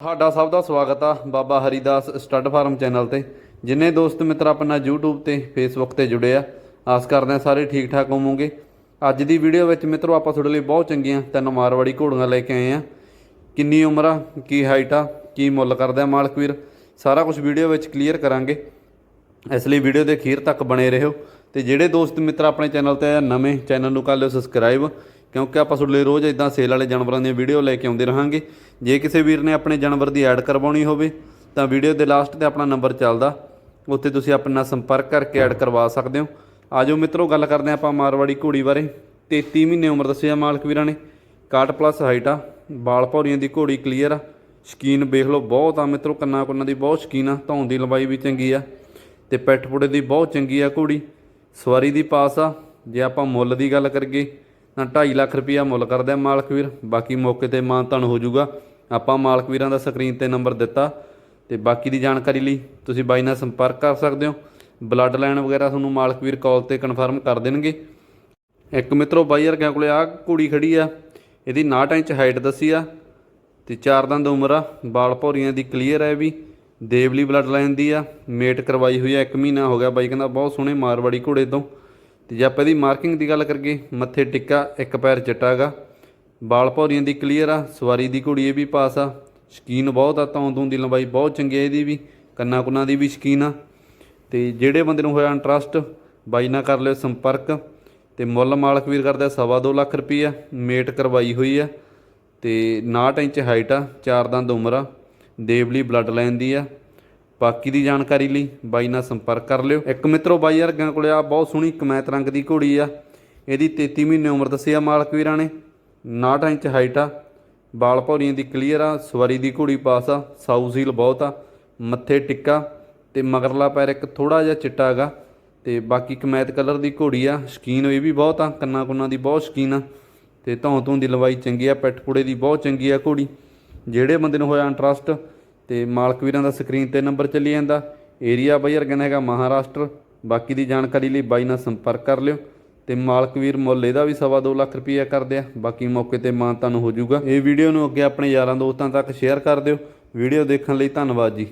ਤੁਹਾਡਾ ਸਭ ਦਾ ਸਵਾਗਤ ਆ Baba Haridas stud farm channel ਤੇ, ਜਿੰਨੇ ਦੋਸਤ ਮਿੱਤਰ ਆਪਣਾ YouTube ਤੇ, Facebook ਤੇ ਜੁੜੇ ਆ। ਆਸ ਕਰਦੇ ਆ ਸਾਰੇ ਠੀਕ ਠਾਕ ਹੋਵੋਗੇ। ਅੱਜ ਦੀ ਵੀਡੀਓ ਵਿੱਚ ਮਿੱਤਰੋ ਆਪਾਂ ਤੁਹਾਡੇ ਲਈ ਬਹੁਤ ਚੰਗੀਆਂ ਤਿੰਨ ਮਾਰਵਾੜੀ ਘੋੜੀਆਂ ਲੈ ਕੇ ਆਏ ਆ। ਕਿੰਨੀ ਉਮਰ ਆ, ਕੀ ਹਾਈਟ ਆ, ਕੀ ਮੁੱਲ ਕਰਦਾ ਹੈ ਮਾਲਕ ਵੀਰ, ਸਾਰਾ ਕੁਝ ਵੀਡੀਓ ਵਿੱਚ ਕਲੀਅਰ ਕਰਾਂਗੇ। ਇਸ ਲਈ ਵੀਡੀਓ ਦੇ ਅਖੀਰ ਤੱਕ ਬਣੇ ਰਹੋ। ਤੇ ਜਿਹੜੇ ਦੋਸਤ ਮਿੱਤਰ ਆਪਣੇ ਚੈਨਲ ਤੇ ਆ, ਨਵੇਂ ਚੈਨਲ ਨੂੰ ਕਰ ਲਿਓ ਸਬਸਕ੍ਰਾਈਬ ਕਿਉਂਕਿ ਆਪਾਂ ਤੁਹਾਡੇ ਲਈ ਰੋਜ਼ ਇਦਾਂ ਸੇਲ ਵਾਲੇ ਜਾਨਵਰਾਂ ਦੀਆਂ ਵੀਡੀਓ ਲੈ ਕੇ ਆਉਂਦੇ ਰਹਾਂਗੇ। ਜੇ ਕਿਸੇ ਵੀਰ ਨੇ ਆਪਣੇ ਜਾਨਵਰ ਦੀ ਐਡ ਕਰਵਾਉਣੀ ਹੋਵੇ, ਤਾਂ ਵੀਡੀਓ ਦੇ ਲਾਸਟ ਤੇ ਆਪਣਾ ਨੰਬਰ ਚੱਲਦਾ। ਉੱਥੇ ਤੁਸੀਂ ਆਪਣੇ ਨਾਲ ਸੰਪਰਕ ਕਰਕੇ ਐਡ ਕਰਵਾ ਸਕਦੇ ਹੋ। ਆਜੋ ਮਿੱਤਰੋ, ਗੱਲ ਕਰਦੇ ਹਾਂ ਆਪਾਂ ਮਾਰਵਾੜੀ ਘੋੜੀ ਬਾਰੇ। 33 ਮਹੀਨੇ ਉਮਰ ਦੱਸਿਆ ਮਾਲਕ ਵੀਰਾਂ ਨੇ। 61 ਪਲੱਸ ਹਾਈਟ ਆ ਬਾਲ ਭੌਰੀਆਂ ਦੀ ਘੋੜੀ ਕਲੀਅਰ ਆ। ਸ਼ਕੀਨ ਵੇਖ ਲਓ, ਬਹੁਤ ਆ ਮਿੱਤਰੋ ਕੰਨਾਂ ਕੁੰਨਾਂ ਦੀ ਬਹੁਤ ਸ਼ਕੀਨ ਆ, ਧੌਣ ਦੀ ਲੰਬਾਈ ਵੀ ਚੰਗੀ ਆ। ਤੇ ਪੈਠ ਪੁੜੇ ਦੀ ਬਹੁਤ ਚੰਗੀ ਆ ਘੋੜੀ। ਸਵਾਰੀ ਦੀ ਪਾਸ ਆ। ਜੇ ਆਪਾਂ ਮੁੱਲ ਦੀ ਗੱਲ ਕਰੀਏ ਤਾਂ 2.5 ਲੱਖ ਰੁਪਈਆ ਮੁੱਲ ਕਰਦੇ ਆ ਮਾਲਕ ਵੀਰ। ਬਾਕੀ ਮੌਕੇ ਤੇ ਮਾਨਤਨ ਹੋ ਜਾਊਗਾ। ਆਪਾਂ ਮਾਲਕ ਵੀਰਾਂ ਦਾ ਸਕਰੀਨ ਤੇ ਨੰਬਰ ਦਿੱਤਾ ਤੇ ਬਾਕੀ ਦੀ ਜਾਣਕਾਰੀ ਲਈ ਤੁਸੀਂ ਬਾਈ ਨਾਲ ਸੰਪਰਕ ਕਰ ਸਕਦੇ ਹੋ। ਬਲੱਡ ਲਾਈਨ ਵਗੈਰਾ ਤੁਹਾਨੂੰ ਮਾਲਕ ਵੀਰ ਕਾਲ ਤੇ ਕਨਫਰਮ ਕਰ ਦੇਣਗੇ। ਇੱਕ ਮਿੱਤਰੋ ਬਾਈ ਵਰਗਿਆਂ ਕੋਲੇ ਆ ਕੁੜੀ ਖੜੀ ਆ। ਇਹਦੀ 59 ਇੰਚ ਹਾਈਟ ਦੱਸੀ ਆ ਤੇ ਚਾਰ ਦੰਦ ਉਮਰ ਆ। ਬਾਲ ਭੌਰੀਆਂ ਦੀ ਕਲੀਅਰ ਹੈ ਵੀ। ਦੇਵਲੀ ਬਲੱਡ ਲਾਈਨ ਦੀ ਆ, ਮੇਟ ਕਰਵਾਈ ਹੋਈ ਆ 1 ਮਹੀਨਾ ਹੋ ਗਿਆ ਬਾਈ, ਕਹਿੰਦਾ ਬਹੁਤ ਸੋਹਣੇ ਮਾਰਵਾੜੀ ਘੋੜੇ ਤੋਂ। ਤੇ ਜੇ ਆਪਾਂ ਇਹਦੀ ਮਾਰਕਿੰਗ ਦੀ ਗੱਲ ਕਰੀਏ, ਮੱਥੇ ਟਿੱਕਾ, ਇੱਕ ਪੈਰ ਚਿੱਟਾ ਹੈਗਾ ਬਾਲ ਭੌਰੀਆਂ ਦੀ ਕਲੀਅਰ ਆ, ਸਵਾਰੀ ਦੀ ਘੋੜੀ ਇਹ ਵੀ ਪਾਸ ਆ। ਸ਼ਕੀਨ ਬਹੁਤ ਆ, ਤੌਂ ਤੂੰ ਦੀ ਲੰਬਾਈ ਬਹੁਤ ਚੰਗੀ ਆ ਇਹਦੀ ਵੀ, ਕੰਨਾਂ ਕੁੰਨਾਂ ਦੀ ਵੀ ਸ਼ਕੀਨ ਆ। ਤੇ ਜਿਹੜੇ ਬੰਦੇ ਨੂੰ ਹੋਇਆ ਇੰਟਰਸਟ ਬਾਈ ਨਾਲ ਕਰ ਲਿਓ ਸੰਪਰਕ। ਤੇ ਮੁੱਲ ਮਾਲਕ ਵੀਰ ਕਰਦਾ ਸਵਾ ਦੋ ਲੱਖ ਰੁਪਈਆ, ਮੇਟ ਕਰਵਾਈ ਹੋਈ ਆ। ਤੇ 59 ਇੰਚ ਹਾਈਟ ਆ, ਚਾਰ ਦੰਦ ਉਮਰ ਆ। ਦੇਵਲੀ ਬਲੱਡ ਲਾਈਨ ਦੀ ਆ। ਬਾਕੀ ਦੀ ਜਾਣਕਾਰੀ ਲਈ ਬਾਈ ਨਾਲ ਸੰਪਰਕ ਕਰ ਲਿਓ। ਇੱਕ ਮਿੱਤਰੋ ਬਾਈ ਵਰਗਿਆਂ ਕੋਲੇ ਆ ਬਹੁਤ ਸੋਹਣੀ ਕਮੈਤ ਰੰਗ ਦੀ ਘੋੜੀ ਆ। ਇਹਦੀ 33 ਮਹੀਨੇ ਉਮਰ ਦੱਸੀ ਆ ਮਾਲਕ ਵੀਰਾਂ ਨੇ। 59 ਇੰਚ ਹਾਈਟ ਆ। ਬਾਲ ਭੌਰੀਆਂ ਦੀ ਕਲੀਅਰ ਆ। ਸਵਾਰੀ ਦੀ ਘੋੜੀ ਪਾਸ ਆ। ਸਾਊ ਸੀਲ ਬਹੁਤ ਆ। ਮੱਥੇ ਟਿੱਕਾ। ਤੇ ਮਗਰਲਾ ਪੈਰ ਇੱਕ ਥੋੜਾ ਜਿਹਾ ਚਿੱਟਾ ਹੈਗਾ। ਤੇ ਬਾਕੀ ਕਮੈਤ ਕਲਰ ਦੀ ਘੋੜੀ ਆ। ਸ਼ਕੀਨ ਹੋਈ ਵੀ ਬਹੁਤ ਆ। ਕੰਨਾਂ ਕੁੰਨਾਂ ਦੀ ਬਹੁਤ ਸ਼ਕੀਨ ਆ। ਤੇ ਧੌਂ ਧੂੰ ਦੀ ਲਵਾਈ ਚੰਗੀ ਆ। ਪਿੱਠ ਪੁੜੇ ਦੀ ਬਹੁਤ ਚੰਗੀ ਆ ਘੋੜੀ। ਜਿਹੜੇ ਬੰਦੇ ਨੂੰ ਹੋਇਆ ਇੰਟਰਸਟ ਤੇ ਮਾਲਕ ਵੀਰਾਂ ਦਾ ਸਕਰੀਨ ਤੇ ਨੰਬਰ ਚੱਲੀ ਜਾਂਦਾ। ਏਰੀਆ ਬਾਈ ਵਰਗਾ ਹੈਗਾ ਮਹਾਰਾਸ਼ਟਰ। ਬਾਕੀ ਦੀ ਜਾਣਕਾਰੀ ਲਈ ਬਾਈ ਨਾਲ ਸੰਪਰਕ ਕਰ ਲਿਓ। ਤੇ ਮਾਲਕ ਵੀਰ ਮੁੱਲ ਇਹਦਾ ਵੀ ਸਵਾ ਦੋ ਲੱਖ ਰੁਪਈਆ ਕਰਦੇ ਆ। ਬਾਕੀ ਮੌਕੇ ਤੇ ਮਾਨ ਤੁਹਾਨੂੰ ਹੋ ਜਾਊਗਾ। ਇਹ ਵੀਡੀਓ ਨੂੰ ਅੱਗੇ ਆਪਣੇ ਯਾਰਾਂ ਦੋਸਤਾਂ ਤੱਕ ਸ਼ੇਅਰ ਕਰ ਦਿਓ। ਵੀਡੀਓ ਦੇਖਣ ਲਈ ਧੰਨਵਾਦ ਜੀ।